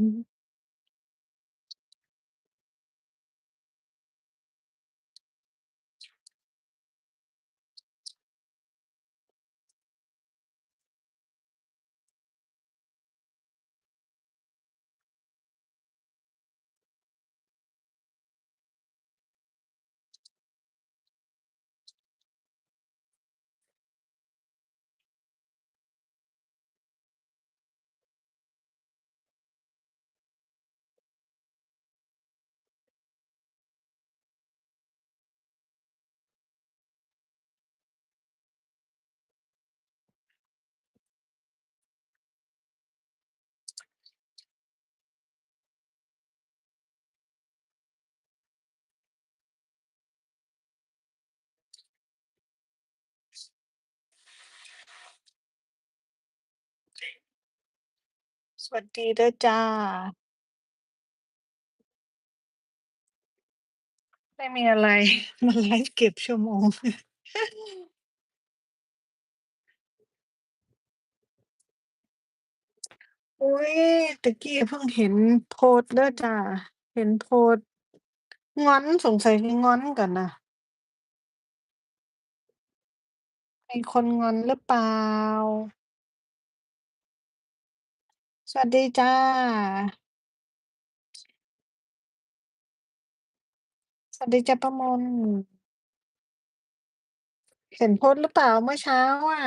อื วัสดีเด้อจ้ะไม่มีอะไร มาไลฟ์เก็บชั่วโมง อุ๊ยตะกี้เพิ่งเห็นโพสต์เด้อจ้ะเห็นโพสต์งอนสงสัยงอนกันน่ะมีคนงอนหรือเปล่า? สวัสดีจ้ะสวัสดีจ้ะป้ามนเห็นโพสต์หรือเปล่าเมื่อเช้าอะ?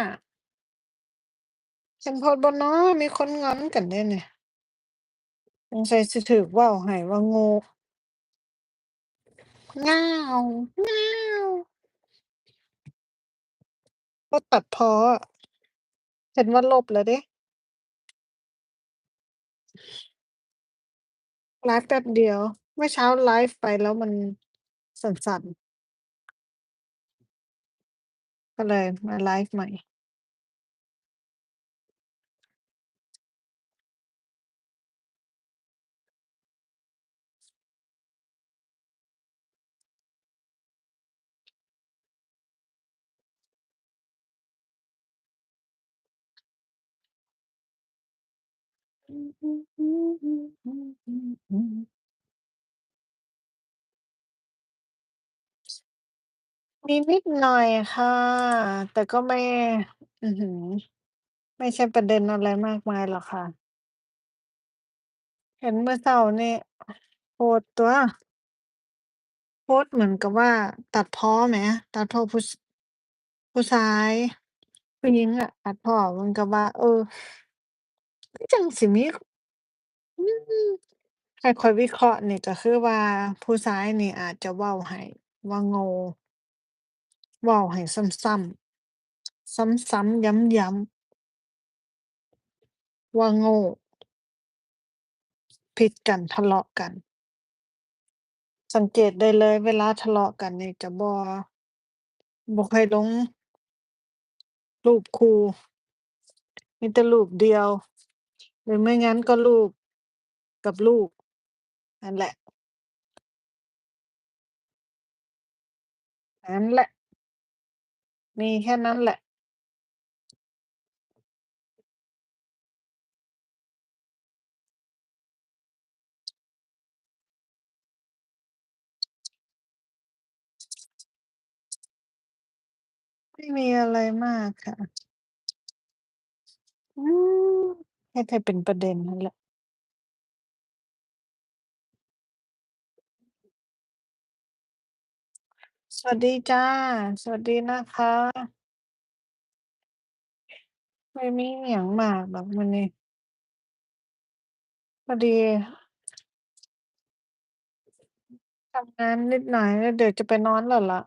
เห็นโพสต์บ่น้อมีคนงอนกันเดะนี่สงสัยสิถูกเว้าให้ว่าโง่ง่าวง่าวก็ตัดพ้อเห็นว่าลบแล้วเดะ ไลฟ์แป๊บเดียว เมื่อเช้าไลฟ์ไปแล้วมันสั่นๆ ก็เลยมาไลฟ์ใหม่ มีนิดหน่อยค่ะ แต่ก็ไม่ อื้อฮือ ไม่ใช่ประเด็นอะไรมากมายหรอกค่ะ เห็นเมื่อเช้านี้ โพสต์ตั่ว โพสต์เหมือนกับว่า ตัดพ้อแหม ตัดพ้อผู้ ผู้ชาย ผู้หญิงอะตัดพ้อเหมือนกับว่า เออ จั่งสิมี อืม ถ้าข้อยวิเคราะห์นี่ก็คือว่า ผู้ชายนี่อาจจะเว้าให้ว่าโง่ เว้าให้ซ้ำๆซ้ำๆย้ำๆว่าโง่ ผิดกัน ทะเลาะกัน สังเกตได้เลยเวลาทะเลาะกันนี่จะบ่ บ่ค่อยลงรูปคู่ มีแต่รูปเดียว หรือไม่งั้นก็รูปกับลูก นั่นแหละ นั้นแหละ มีแค่นั้นแหละ ไม่มีอะไรมากค่ะ อืม ไม่ค่อยเป็นประเด็นนั่นแหละสวัสดีจ้ะสวัสดีนะคะ ไม่มีอิหยังมากดอกมื้อนี้ พอดีทำงานนิดหน่อย แล้วเดี๋ยวจะไปนอนแล้วล่ะ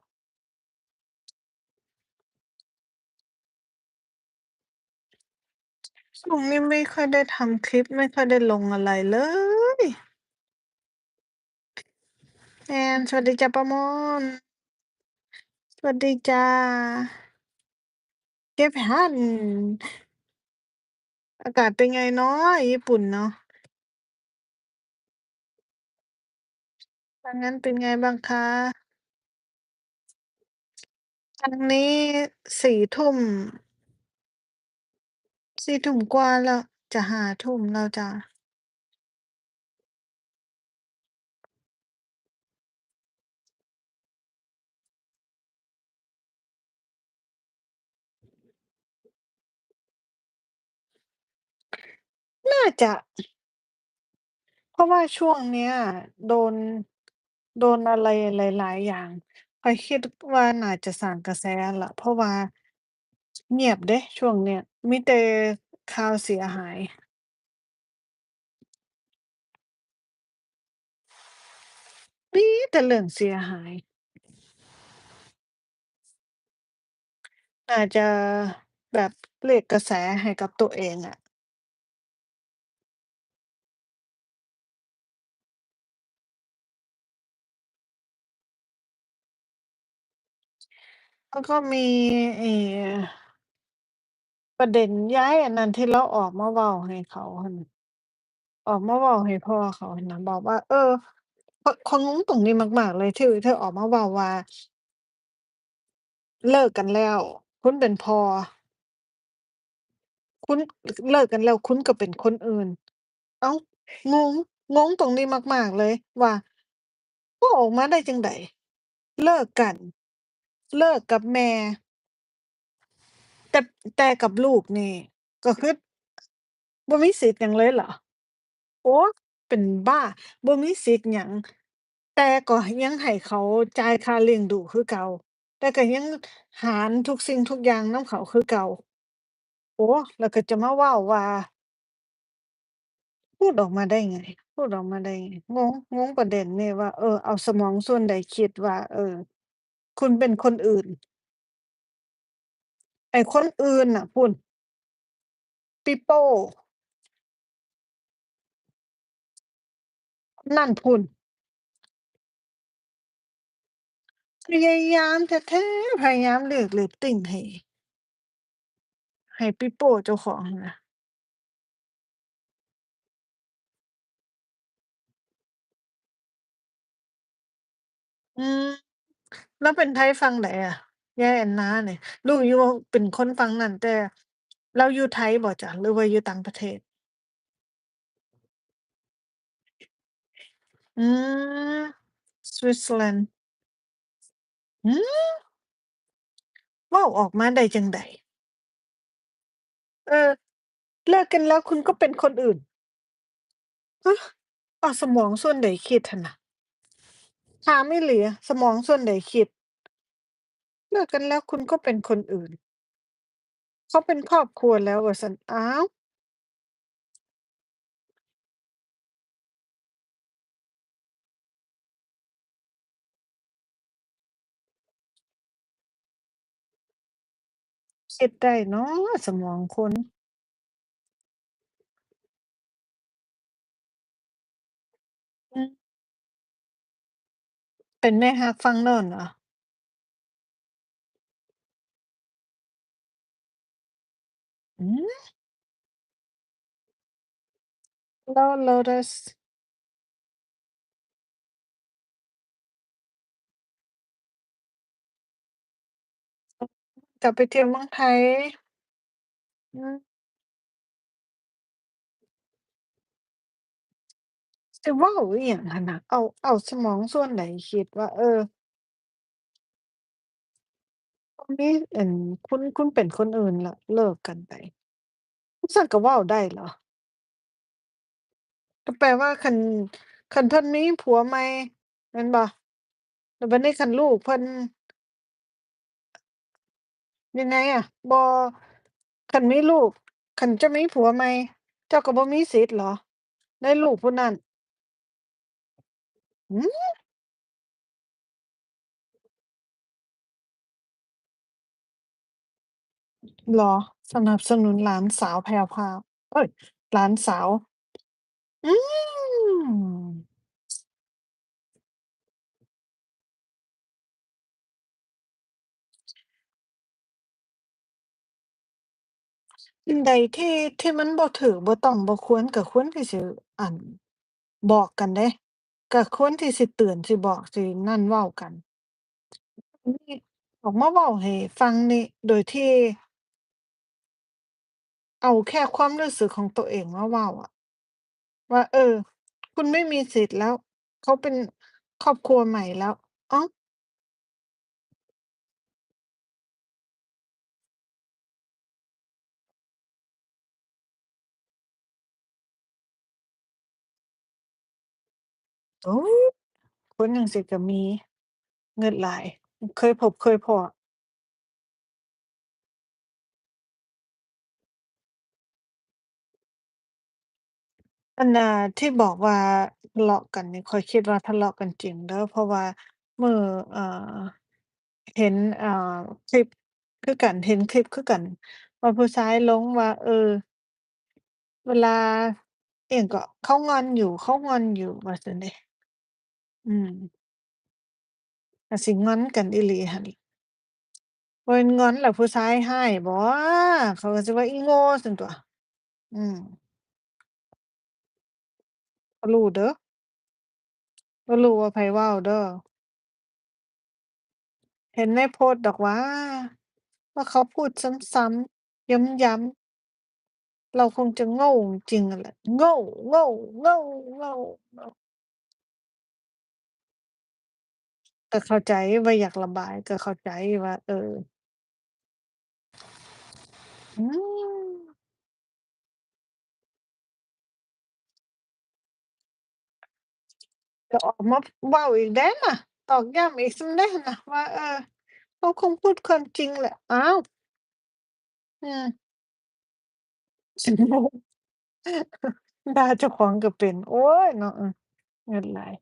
ช่วงนี้ไม่ค่อยได้ทำคลิป ไม่ค่อยได้ลงอะไรเลย แอน สวัสดีจ้ะประมนสวัสดีจ้าเก็บฮันอากาศเป็นไงเนาะญี่ปุ่นเนาะทางนั้นเป็นไงบ้างคะทางนี้สี่ทุ่ม สี่ทุ่มกว่าแล้ว จะหาทุ่มแล้วจ้าน่าจะ เพราะว่าช่วงเนี้ย โดน โดนอะไรหลาย ๆ อย่างไปคิดว่าน่าจะสั่างกระแสละเพราะว่าเงียบเดะช่วงเนี้ย มีแต่ข่าวเสียหายมีแต่เรื่องเสียหาย น่าจะแบบเรียกกระแสให้กับตัวเองอะ แล้วก็มี ไอ้ ประเด็นย้ายอันนั้นที่เราออกมาเว้าให้เขาหั้นน่ะ ออกมาเว้าให้พ่อเขาหั้นน่ะ บอกว่า เออ ข้อย ข้อยงงตรงนี้มาก ๆ เลยที่ที่ออกมาเว้าว่า เลิกกันแล้ว คุณเป็นพ่อ คุณ เลิกกันแล้ว คุณก็เป็นคนอื่น อ้าว งง งงตรงนี้มาก ๆ เลยว่า เว้าออกมาได้จั่งใด เลิกกัน เลิกกับแม่ แต่ แต่กับลูกนี่ ก็คือ บ่มีสิทธิ์หยังเลยเหรอ?โอ๊ย เป็นบ้า บ่มีสิทธิ์หยัง แต่ก็ยังให้เขาจ่ายค่าเลี้ยงดูคือเก่า แต่ก็ยังหารทุกสิ่งทุกอย่างนำเขาคือเก่า โอ้ แล้วก็จะมาเว้าว่า พูดออกมาได้ไง พูดออกมาได้ไง งง งงประเด็นนี้ว่า เออ เอาสมองส่วนใดคิดว่า เออ คุณเป็นคนอื่น ไอ้คนอื่นน่ะพู้นปิโป้นั่นพู้นพยายามแท้ๆพยายามเรียกเรตติงให้ ให้ปิโป้เจ้าของนั่นน่ะ อืม แล้วเป็นไทฝั่งใดอะ ยายแอนนานี่ รู้อยู่ว่าเป็นคนฝั่งนั้น แต่เลาอยู่ไทยบ่จ๊ะ หรือว่าอยู่ต่างประเทศ?อืมสวิตเซอร์แลนด์หือ!เว้าออกมาได้จั่งใด?เออ เลิกกันแล้วคุณก็เป็นคนอื่น ฮะ เอาสมองส่วนใดคิดหั้นน่ะ ถามอีหลี สมองส่วนใดคิด เลิกกันแล้วคุณก็เป็นคนอื่น เขาเป็นครอบครัวแล้วว่าซั่นอ้าว!คิดได้เนาะ สมองคน อืมเป็นแม่ฮักฝั่งโน้นเหรอ? หือ!แล้ว Lotus กลับไปเที่ยวเมืองไทย อืม สิเว้าอิหยังหั้นน่ะ เอา เอาสมองส่วนไหนคิดว่า เออ ตรงนี้อั่นคุณคุณเป็นคนอื่นล้วเลิกกันไปซั้นก็เว้าได้เหรอ?ก็แปลว่าคัน คันเพิ่นมีผัวใหม่แม่นบ่ แล้วบัดนี้คันลูกเพิ่น ยังไงอะ บ่ คันมีลูก คันเจ้ามีผัวใหม่ เจ้าก็บ่มีสิทธิ์เหรอ ในลูกผู้นั้น?หือ! เหรอ สนับสนุนหลานสาวแพรวพราว เอ๊ย หลานสาว อืมสิ่งใดที่ ที่มันบ่ถูก บ่ต้อง บ่ควรก็ควรที่สิ อั่น บอกกันเดะก็ควรที่สิเตือน สิบอก สินั่น เว้ากันอือออกมาเว้าให้ฟังนี่ โดยที่ เอาแค่ความรู้สึกของตัวเองมาว่าอะ ว่า เออ คุณไม่มีสิทธิ์แล้ว เขาเป็นครอบครัวใหม่แล้วอ๋าว โอยคนจั่งซี้ก็มี เงิดหลาย เคยพบเคยพอ อันน่ะ ที่บอกว่าทะเลาะกันนี่ ข้อยคิดว่าทะเลาะกันจริงเด้อ เพราะว่ามื้อ เอ่อ เห็น อ่า คลิปคือกัน เห็นคลิปคือกันว่าผู้ชายลงว่า เออ เวลา อิหยังก็ เขางอนอยู่ เขางอนอยู่ ว่าซั้นเดะ อืม ก็สิงอนกันอีหลีหั้น บ่แม่นงอนแล้วผู้ชายร้บ่ เขาก็สิว่า อีโง่ ซั้นตั่ว อืม บ่รู้เด้อ บ่รู้ว่าไผเว้าเด้อ เห็นในโพสต์ดอกหว่าว่าเขาพูดซ้ำๆย้ำๆเราคงจะโง่จริงนั่นแหละ โง่ๆๆๆก็เข้าใจว่าอยากระบาย ก็เข้าใจว่า เออ อืม ก็ออกมาเว้าอีกเดะน่ะ ตอกย้ำอีกซั้นเดะน่ะ ว่า เออ เขาคงพูดความจริงแหละ อ้าว อืมด่าเจ้าของก็เป็น โอ๊ย เนาะ เออ เงิดหลาย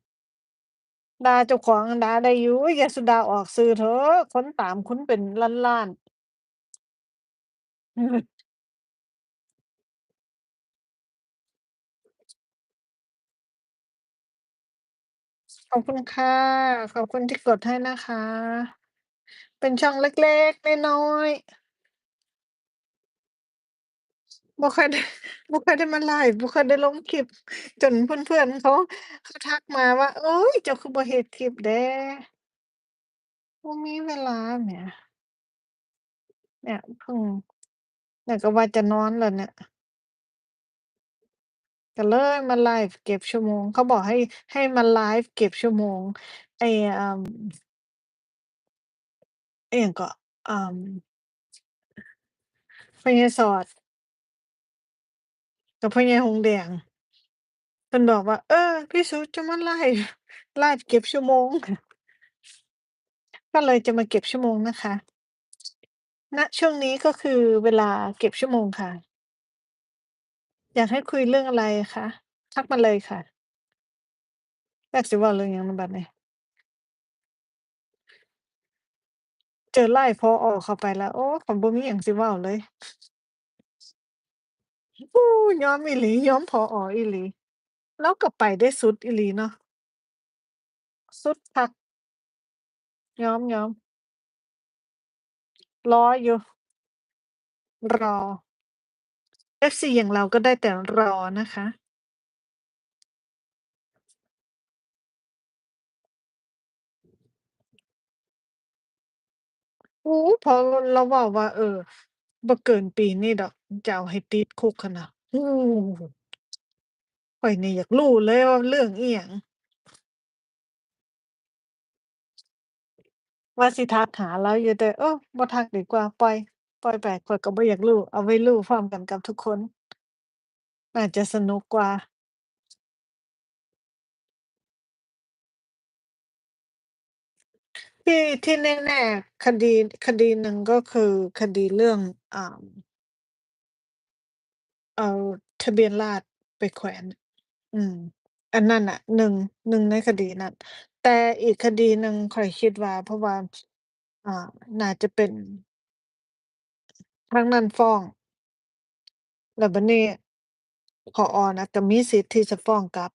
ด่าเจ้าของอะด่าได้อยู่ อย่าสุด่าออกสื่อเถอะ คนตามคุณเป็นล้านๆอือ อบคุณค่ะ ขอบคุณที่กดให้นะคะ เป็นช่องเล็ก ๆ น้อย ๆ บ่ค่อยได้ บ่ค่อยได้มาไลฟ์ บ่ค่อยได้ลงคลิป จนเพื่อน ๆ เขา เขาทักมาว่า"โอ๊ย เจ้าคือบ่เฮ็ดคลิปแหน่"บ่มีเวลาแหม เนี่ย เพิ่ง เนี่ยก็ว่าจะนอนแล้วเนี่ย ก็เลยมาไลฟ์เก็บชั่วโมง เขาบอกให้ ให้มาไลฟ์เก็บชั่วโมง ไอ้เอ่ออิหยังเกาะเอ่อพ่อใหญ่สอด กับพ่อใหญ่หงส์แดง เพิ่นบอกว่า"เออ พี่สุจะมาไลฟ์ ไลฟ์เก็บชั่วโมง"ก็เลยจะมาเก็บชั่วโมงนะคะ ณ ช่วงนี้ ก็คือเวลาเก็บชั่วโมงค่ะ อยากให้คุยเรื่องอะไรคะ?ทักมาเลยค่ะจักสิเว้าเรื่องหยังเนาะบัดนี้ เจอ LINE ผอ.เข้าไปแล้ว โอ้ ข้อยบ่มีหยังสิเว้าเลย โอ้ ยอมอีหลี ยอมผอ.อีหลี เลาก็ไปได้สุดอีหลีเนาะ สุดคัก ยอม ๆ รออยู่ รอ FC อย่างเราก็ได้แต่รอนะคะ โอ้ พอเราเว้าว่า เออ บ่เกินปีนี้ดอก จะเอาให้ติดคุกหั้นน่ะ โอ้ ข้อยนี่อยากรู้เลยว่าเรื่องอิหยัง ว่าสิทักหาเลาอยู่แต่เออ บ่ทักดีกว่า ปล่อย ปล่อยไปข้อยก็บ่อยากรู้ เอาไว้รู้พร้อมกันกับทุกคน น่าจะสนุกกว่าที่ ที่แน่ๆคดี คดีหนึ่งก็คือคดีเรื่อง อ่า เอาทะเบียนราษฎร์ไปแขวน อืม อันนั้นน่ะ 1- 1 ในคดีนั้น แต่อีกคดีหนึ่งข้อยคิดว่า เพราะว่า อ่า น่าจะเป็น ทางนั้นฟ้อง แล้วบัดนี้ ผอ.น่ะก็มีสิทธิ์ที่จะฟ้องกลับ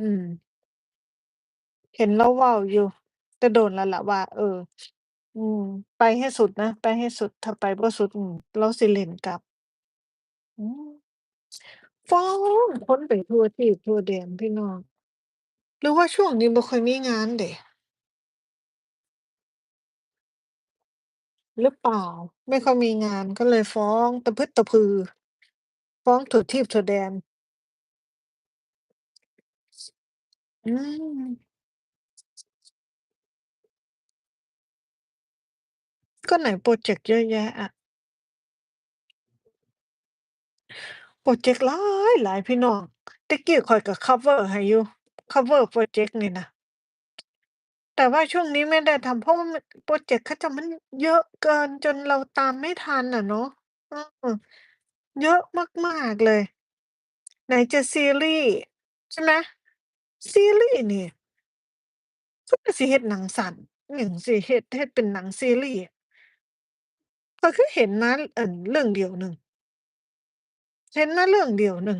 อืม เห็นเราเว้าอยู่ แต่โดนแล้วล่ะว่า เออ อืม ไปให้สุดนะ ไปให้สุด ถ้าไปบ่สุด อืมเราสิเล่นกลับ อืม ฟ้องคนไปทั่วทีปทั่วแดนพี่น้อง หรือว่าช่วงนี้บ่ค่อยมีงานเดะ หรือเปล่า ไม่ค่อยมีงาน ก็เลยฟ้องตะพึดตะพือ ฟ้องทั่วทีปทั่วแดน อืม ก็ไหนพรอเจกต์เยอะแยะอะ พรอเจกต์หลายหลายพี่น้อง แต่กี้ข้อยก็ คัฟเวอร์ ให้อยู่ คัฟเวอร์ พรอเจกต์นี่นะ แต่ว่าช่วงนี้ไม่ได้ทำ เพราะว่ามัน พรอเจกต์เขาจะ มันเยอะเกินจนเราตามไม่ทันอะเนาะ เออ เยอะมาก ๆ เลย ไหนจะซีรีส์ ใช่ไหม ซีรีส์นี่เพิ่นก็สิเฮ็ดหนังสั้น อิหยังสิ เฮ็ด เฮ็ดเป็นหนังซีรีส์ ข้อยคือเห็นมา อั่น เรื่องเดียวหนึ่ง เห็นมาเรื่องเดียวหนึ่ง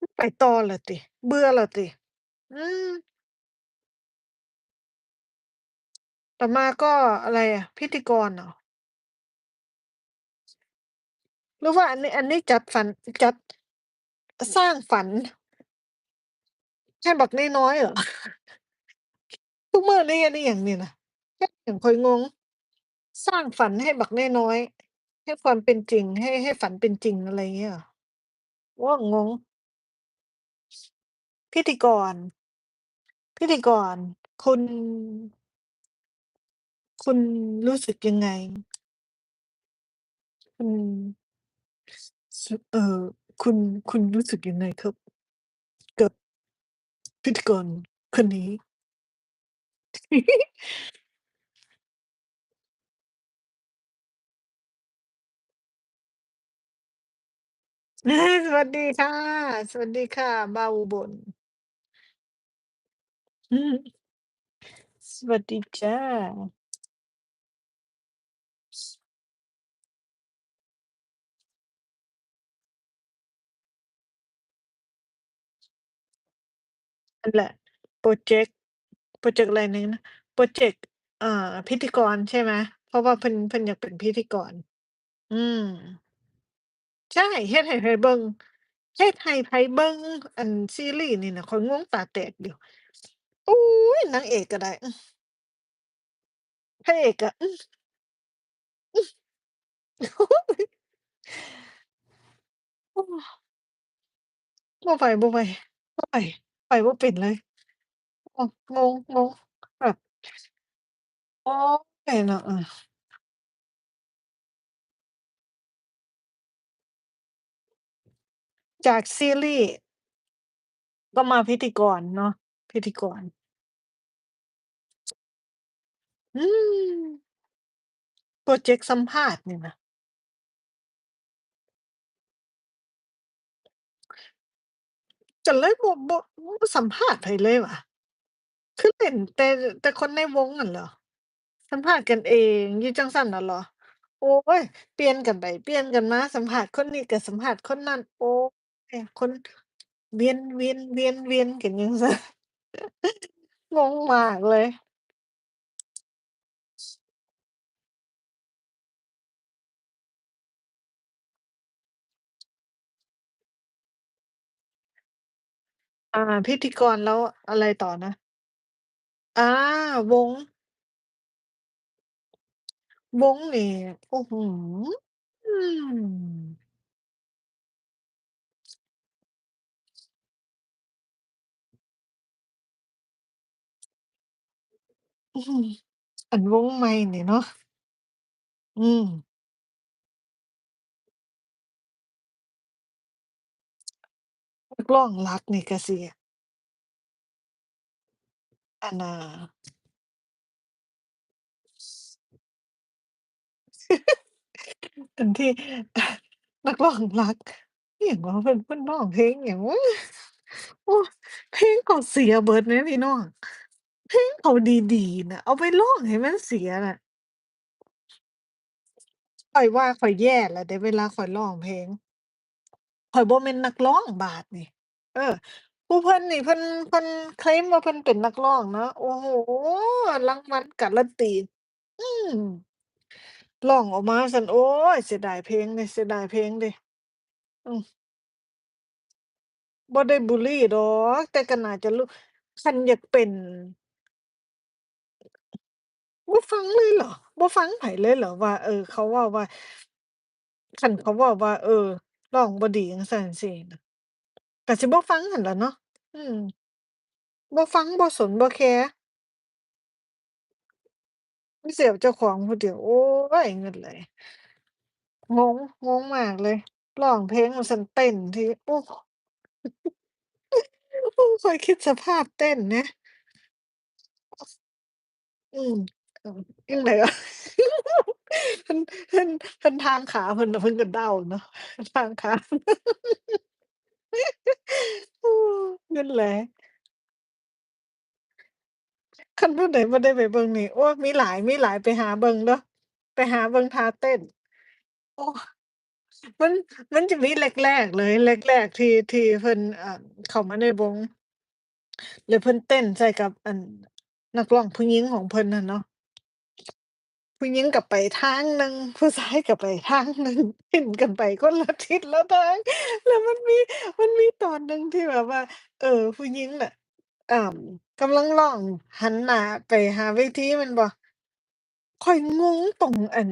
มันไปต่อแล้วติ เบื่อแล้วติ อืม ต่อมาก็อะไรอะ พิธีกรเหรอ?หรือว่าอันนี้ อันนี้จัดฝัน จัด สร้างฝันให้บักน้อย ๆ เหรอ?ซุกมื้อนี้เฮ็ดอิหยังนี่น่ะ เฮ็ดหยังข้อยงง สร้างฝันให้บักน้อย ๆ ให้ความเป็นจริง ให้ ให้ฝันเป็นจริง อะไรอย่างงี้เหรอ?โอ้ งง พิธีกร พิธีกร คุณ คุณรู้สึกยังไง?คุณสเอ่อ คุณ คุณรู้สึกยังไงครับ?กับ พิธีกรคนนี้?อา สวัสดีค่ะ สวัสดีค่ะบ่าว อุบล อือฮึสวัสดีจ้ะ นั่นแหละ พรอเจกต์ พรอเจกต์อะไรนี้นะพรอเจกต์ เอ่าพิธีกรใช่ไหม?เพราะว่าเพิ่น เพิ่นอยากเป็นพิธีกร อืม ใช่ เฮ็ดให้ไผเบิ่ง เฮ็ดให้ไผเบิ่ง อันซีรีส์นี่น่ะ ข้อยงงตาแตกอยู่โอ๊ย นางเอกก็ได้ อือ พระเอกก็ อือ อือ โอ้บ่ไหวบ่ไหวบ่ไหว ไปบ่เป็นเลย อ้อ งง งง แบบ โอ๊ย เนาะ เออ จากซีรีส์ ก็มาพิธีกรเนาะ พิธีกร อืม พรอเจกต์สัมภาษณ์นี่นะ ก็เลยบ่ บ่ บ่สัมภาษณ์ไผเลยว่ะ คือเล่นแต่ แต่คนในวงนั่นเหรอ?สัมภาษณ์กันเอง อยู่จั่งซั้นน่ะเหรอ?โอ๊ย เปลี่ยนกันไปเปลี่ยนกันมา สัมภาษณ์คนนี้ก็สัมภาษณ์คนนั้น โอ๊ย คน เวียนเวียนเวียนเวียนกันอยู่ ซั้น งงมากเลย อา พิธีกร แล้วอะไรต่อนะ?อา วง วงนี่ โอ้โฮ อืม อื้อฮือ อันวงใหม่นี่เนาะ อืม นักร้องหลักนี่ก็สิ อันน่ะ อันที่ นักร้องหลัก อิหยังวะ เพิ่น เพิ่นร้องเพลงหยังวะ โอ้ เพลงเขาเสียเบิดแหมพี่น้อง เพลงเขาดี ๆ น่ะ เอาไปร้องให้มันเสียน่ะ ข้อยว่าข้อยแย่แล้วเดะ เวลาข้อยร้องเพลง ข้อยบ่แม่นนักร้องบาดนี่ เออผู้เพิ่นนี่เพิ่น เพิ่นเคลมว่าเพิ่นเป็นนักร้องเนาะ โอ้โฮ รางวัลการันตี อืม ร้องออกมาซั้น โอ๊ย เสียดายเพลงเดะ เสียดายเพลงเดะ อืมบ่ได้บุลลีดอก แต่ก็น่าจะรู้ คันอยากเป็น บ่ฟังเลยเหรอ?บ่ฟังไผเลยเหรอว่า เออ เขาเว้าว่า คันเขาเว้าว่า เออ ร้องบ่ดีจั่งซั้นจั่งซี้น่ะ ก็สิบ่ฟังหั้นล่ะเนาะ อืมบ่ฟัง บ่สน บ่แคร์ มีเสียวเจ้าของผู้เดียว โอ๊ย เงิดไหลงง งงมากเลย ร้องเพลงว่าซั่นเต้นทีโอ้ ข้อยคิดสภาพเต้นแหม อืมออจั่งใดวะ เพิ่น เพิ่น เพิ่นทางขาเพิ่นน่ะ เพิ่นก็เดาเนาะ ทางขาเออนั่นแหละคันผู้ใดบ่ได้ไปเบิ่งนี่ โอ้ มีหลาย มีหลายไปหาเบิ่งเด้อ ไปหาเบิ่งท่าเต้น โอ้ มัน มันจะมีแรก ๆ เลย แรก ๆ ที่ ที่เพิ่น อ่า เข้ามาในวง แล้วเพิ่นเต้นใส่กับ อั่น นักร้องผู้หญิงของเพิ่นน่ะเนาะ ผู้หญิงก็ไปทางหนึ่ง ผู้ชายก็ไปทางหนึ่ง เต้นกันไปคนละทิศละทาง แล้วมันมี มันมีตอนหนึ่งที่แบบว่า เอ่อ ผู้หญิงน่ะ อ่า กำลังร้องหันหน้าไปหาเวทีแม่นบ่ ข้อยงงตรง อั่น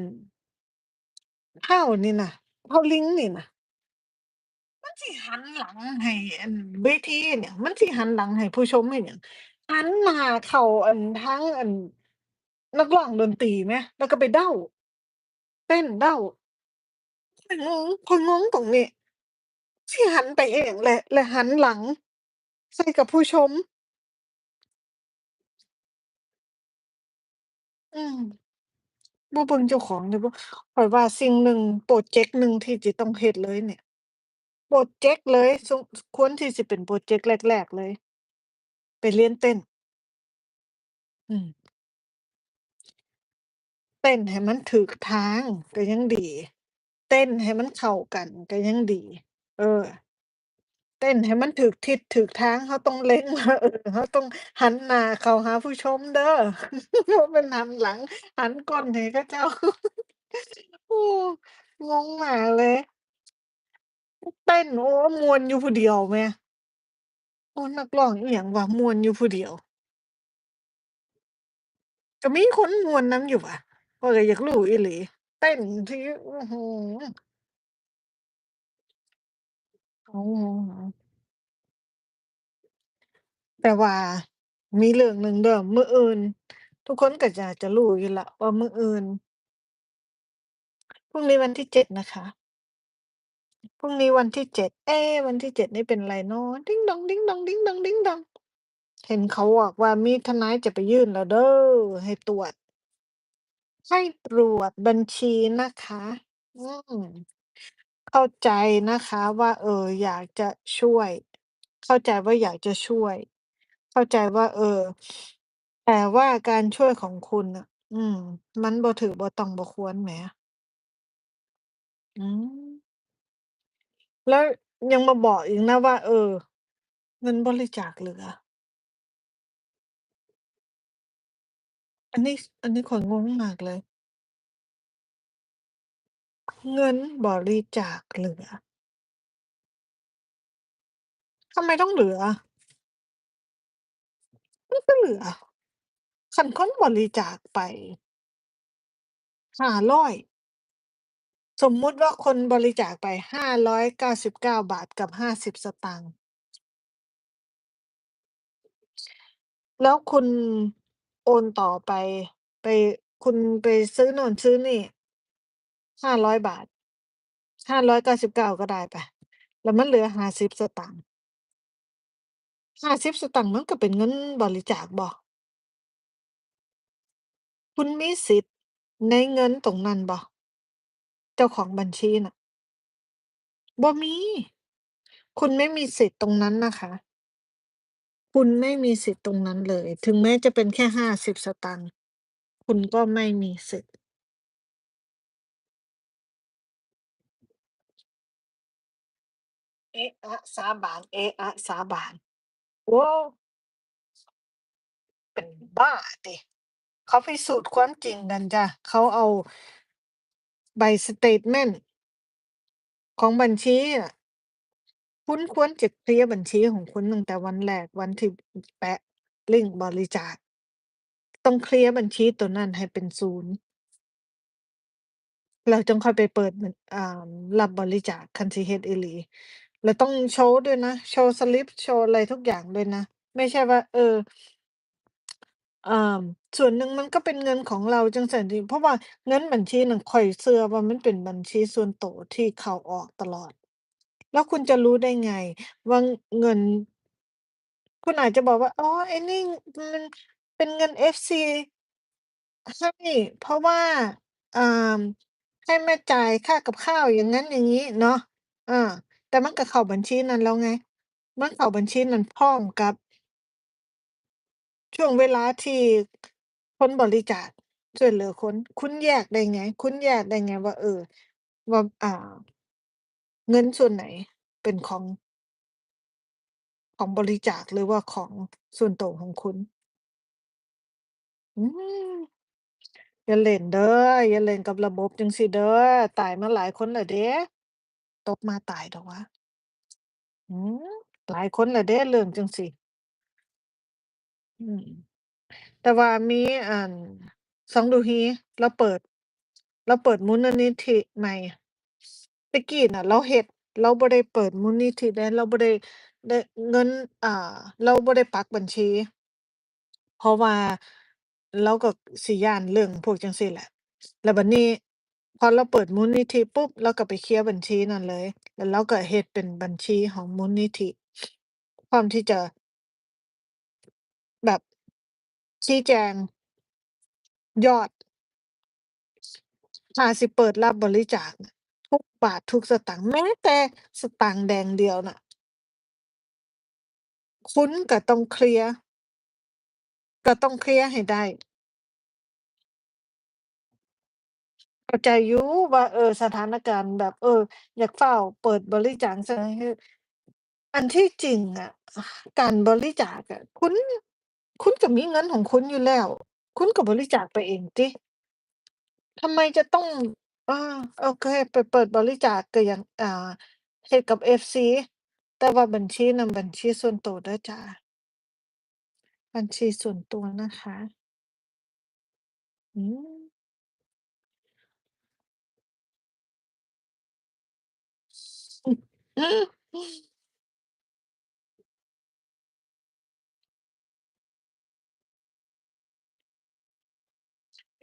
เท้านี่น่ะ เท้าลิงนี่น่ะ มันสิหันหลังให้ อั่น เวทีเฮ็ดหยัง มันสิหันหลังให้ผู้ชมเฮ็ดหยัง หันหน้าเข้า อั่น ทาง อั่น นักร้องดนตรีแหม แล้วก็ไปเด้า เต้น เด้า ข้อยงง ข้อยงงตรงนี้ สิหันไปเฮ็ดหยังและ และหันหลังใส่กับผู้ชม อืม บ่เบิ่งเจ้าของเลยบ่ ข้อยว่าสิ่งหนึ่ง พรอเจกต์หนึ่งที่จะต้องเฮ็ดเลยเนี่ย พรอเจกต์เลยควรที่สิเป็นพรอเจกต์แรก ๆ เลย ไปเรียนเต้น อืม เต้นให้มันถูกทางก็ยังดี เต้นให้มันเข้ากันก็ยังดี เออ เต้นให้มันถูกทิศถูกทางเราต้องเล็งว่า เออเราต้องหันหน้าเข้าหาผู้ชมเด้อ บ่แม่นหันหลัง หันก้นให้เขาเจ้าเอองงมากเลย เต้น โอ้ ม่วนอยู่ผู้เดียวแหม โอ้ นักร้องอิหยังวะ ม่วนอยู่ผู้เดียว ก็มีคนม่วนนำอยู่วะ ข้อยก็อยากรู้อีหลี เต้นทีอื้อฮือ อ๋อ แต่ว่ามีเรื่องหนึ่งเด้อ มื้ออื่น ทุกคนก็อยากจะรู้อยู่ล้วว่ามื้ออื่น พรุ่งนี้วันที่ 7 นะคะ พรุ่งนี้วันที่ 7 เอ๊ วันที่ 7 นี่เป็นอะไรเนาะดิ้งดองๆๆๆเห็นเขาบอกว่ามีทนายจะไปยื่นแล้วเด้อ ให้ตรวจ ให้ตรวจบัญชีนะคะ อืม เข้าใจนะคะว่า เอ่อ อยากจะช่วย เข้าใจว่าอยากจะช่วย เข้าใจว่า เออ แต่ว่าการช่วยของคุณน่ะ อืม มันบ่ถูกบ่ต้อง บ่ควรแหม อืม แล้วยังมาบอกอีกนะว่า เออ เงินบริจาคเหลือ อันนี้ อันนี้ข้อยงงมากเลย เงินบริจาคเหลือ ทำไมต้องเหลือ?มันก็เหลือ คันคนบริจาคไป 500 สมมุติว่าคนบริจาคไป 599 บาทกับ 50 สตางค์ แล้วคุณ โอนต่อไป ไป คุณไปซื้อโน่นซื้อนี่ 500 บาท 599 ก็ได้ไป แล้วมันเหลือ 50 สตางค์ 50 สตางค์มันก็เป็นเงินบริจาคบ่ คุณมีสิทธิ์ในเงินตรงนั้นบ่ เจ้าของบัญชีน่ะ บ่มี คุณไม่มีสิทธิ์ตรงนั้นนะคะ คุณไม่มีสิทธิ์ตรงนั้นเลย ถึงแม้จะเป็นแค่ 50 สตางค์ คุณก็ไม่มีสิทธิ์ เอ๊ะอะสาบาน เอ๊ะอะสาบาน โอ้ เป็นบ้าติ เขาพิสูจน์ความจริงกันจ้ะ เขาเอา ใบสเตตเมนต์ ของบัญชีอะ คุณควรจะเคลียร์บัญชีของคุณตั้งแต่วันแรก วันที่แปะลิงก์บริจาค ต้องเคลียร์บัญชีตัวนั้นให้เป็นศูนย์ แล้วจั่งค่อยไปเปิดบัญ อ่า รับบริจาค คันสิเฮ็ดอีหลี แล้วต้องโชว์ด้วยนะ โชว์สลิป โชว์อะไรทุกอย่างด้วยนะ ไม่ใช่ว่า เอออ่าส่วนหนึ่งมันก็เป็นเงินของเราจั่งซั้นติ เพราะว่าเงินบัญชีนั้น ข้อยเชื่อว่ามันเป็นบัญชีส่วนตัวที่เข้าออกตลอด แล้วคุณจะรู้ได้ไงว่าเงิน คุณอาจจะบอกว่า อ๋อ ไอ้นี่มันเป็นเงิน FC ให้ เพราะว่า อ่า ให้แมาจ่ายค่ากับข้าว อย่างงั้นอย่างงี้เนาะอาแต่มันก็เข้าบัญชีนั้นแล้วไง มันเข้าบัญชีนั้นพร้อมกับ ช่วงเวลาที่คนบริจาคช่วยเหลือคน คุณแยกได้ไง คุณแยกได้ไงว่า เออ ว่า อ่า เงินส่วนไหนเป็นของ ของบริจาค หรือว่าของส่วนตัวของคุณ?อืม อย่าเล่นเด้อ อย่าเล่นกับระบบจั่งซี้เด้อ ตายมาหลายคนแล้วเดะ ตกมาตายเถาะวะ หือ หลายคนแล้วเดะเรื่องจั่งซี้ อืม แต่ว่ามี อั่นซองดูฮีเราเปิดเราเปิดมูลนิธิใหม่ แต่กี้น่ะเราเฮ็ด เราบ่ได้เปิดมูลนิธิเดะ เราบ่ได้ ได้ เงิน อ่า เราบ่ได้ปักบัญชี เพราะว่าเราก็สิย้านเรื่องพวกจั่งซี้แหละ แล้วบัดนี้พอเราเปิดมูลนิธิปุ๊บ เราก็ไปเคลียร์บัญชีนั้นเลย แล้วเราก็เฮ็ดเป็นบัญชีของมูลนิธิ พร้อมที่จะ แบบชี้แจง ยอด ถ้าสิเปิดรับบริจาคน่ะ ทุกบาททุกสตางค์ แม้แต่สตางค์แดงเดียวน่ะ คุณก็ต้องเคลียร์ ก็ต้องเคลียร์ให้ได้ เข้าใจอยู่ว่า เออ สถานการณ์แบบ เออ อยากฟ้าวเปิดบริจาคจั่งซี้อันที่จริงอะ การบริจาคอะ คุณ คุณก็มีเงินของคุณอยู่แล้ว คุณก็บริจาคไปเองติ ทำไมจะต้อง ออโอเคไปเปิดบริจาคก็อย่าง อ่า เฮ็ดกับ FC แต่ว่าบัญชีนั้นบัญชีส่วนตัวเด้อจ้ะบัญชีส่วนตัวนะคะ อืม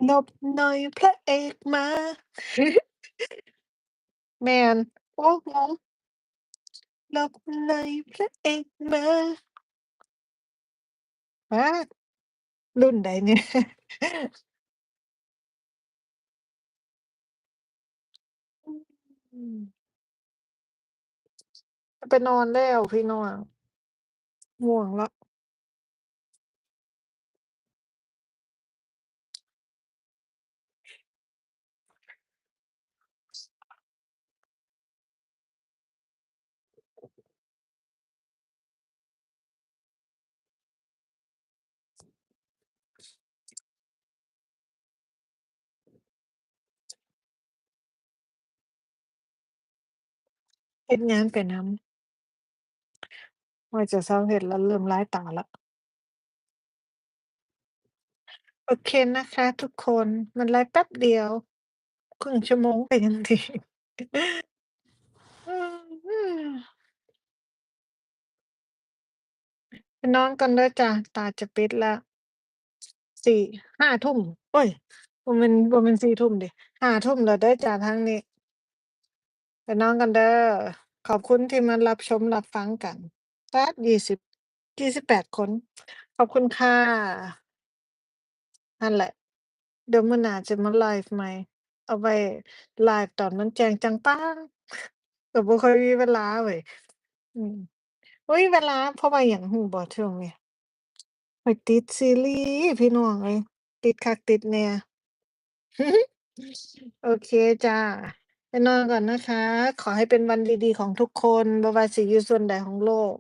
หลบหน่อยพระเอกมา แม่น โอ้ งง หลบหน่อยพระเอกมาฮะรุ่นใดเนี่ย?อืมจะไปนอนแล้วพี่น้อง ง่วงแล้ว เฮ็ดงานไปนำ ว่าจะเซาเฮ็ดแล้ว เริ่มลายตาแล้ว โอเคนะคะทุกคน มันไลฟ์แป๊บเดียว 1/2 ชั่วโมงไปทันทีไปนอนก่อนเด้อจ้ะ ตาจะปิดแล้ว4 5ทุ่ม โอ๊ย บ่แม่น บ่แม่น 4 ทุ่มเดะ 5 ทุ่มแล้วเด้อจ้ะทางนี้ ไปนอนกันเด้อ ขอบคุณที่มารับชมรับฟังกันป๊ด20 28คน ขอบคุณค่ะ นั่นแหละ เดี๋ยวมื้อหน้าจะมาไลฟ์ใหม่ เอาไว้ไลฟ์ตอนมันแจ้งจังป๊างก็บ่ค่อยมีเวลาเว้ย อืมบ่มีเวลา เพราะว่าหยังรู้บ่ช่วงนี้ ข้อยติดซีรีส์พี่น้องเอ้ย ติดคักติดแน่ โอเคจ้ะ ไปนอนก่อนนะคะ ขอให้เป็นวันดี ๆ ของทุกคน บ่ว่าสิอยู่ส่วนใดของโลก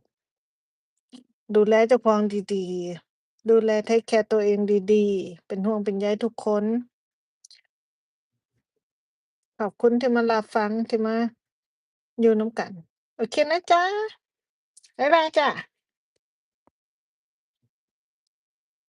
ดูแลเจ้าของดี ๆ ดูแลเทกแคร์ตัวเองดี ๆ เป็นห่วงเป็นใยทุกคน ขอบคุณที่มารับฟัง ที่มาอยู่นำกัน โอเคนะจ๊ะ บ๊ายบายจ้ะ